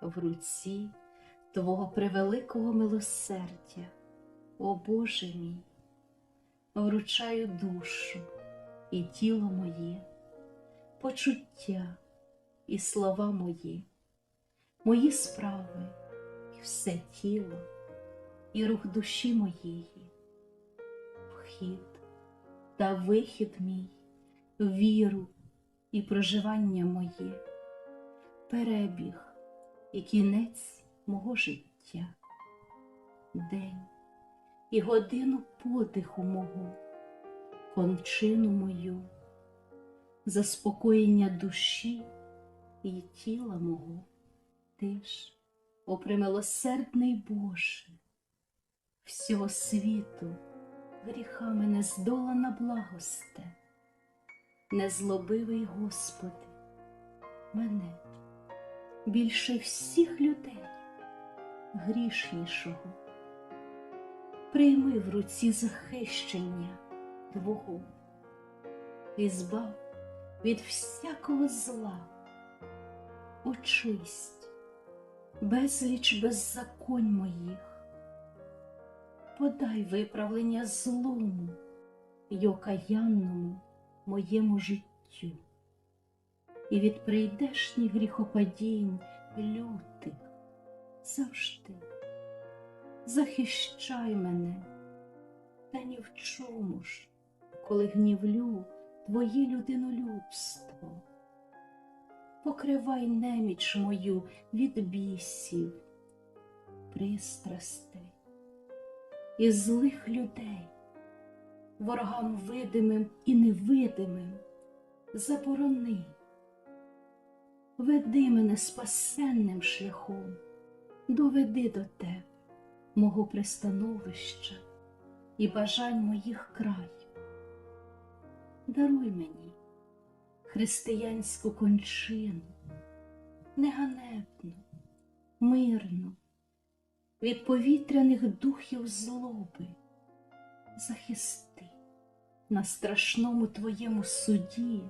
в руці Твого превеликого милосердя, о Боже мій, вручаю душу і тіло моє, почуття і слова мої, мої справи і все тіло, і рух душі моєї, вхід та вихід мій, віру і проживання моє, перебіг і кінець мого життя, день і годину подиху мого, кончину мою, заспокоєння душі і тіла мого, ти ж, о примилосердний Боже, всього світу гріхами не здолана благосте, незлобивий Господи, мене більше всіх людей грішнішого. Прийми в руці захищення Твого. І збав від всякого зла, очисть, безліч беззаконь моїх, подай виправлення злому й окаянному моєму життю і від прийдешніх гріхопадінь лютих завжди захищай мене, та ні в чому ж, коли гнівлю твоє людинолюбство. Покривай неміч мою від бісів, пристрастей і злих людей, ворогам видимим і невидимим, заборони. Веди мене спасенним шляхом, доведи до тебе мого пристановища і бажань моїх край. Даруй мені християнську кончину, неганебну, мирну, від повітряних духів злоби, захисти на страшному твоєму суді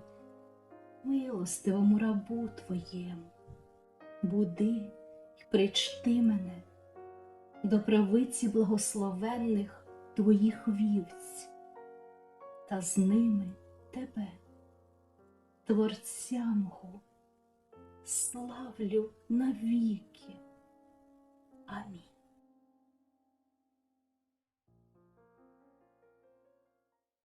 милостивому рабу Твоєму, буди й причти мене до правиці благословенних Твоїх вівць, та з ними Тебе, Творця мого, славлю навіки. Амінь.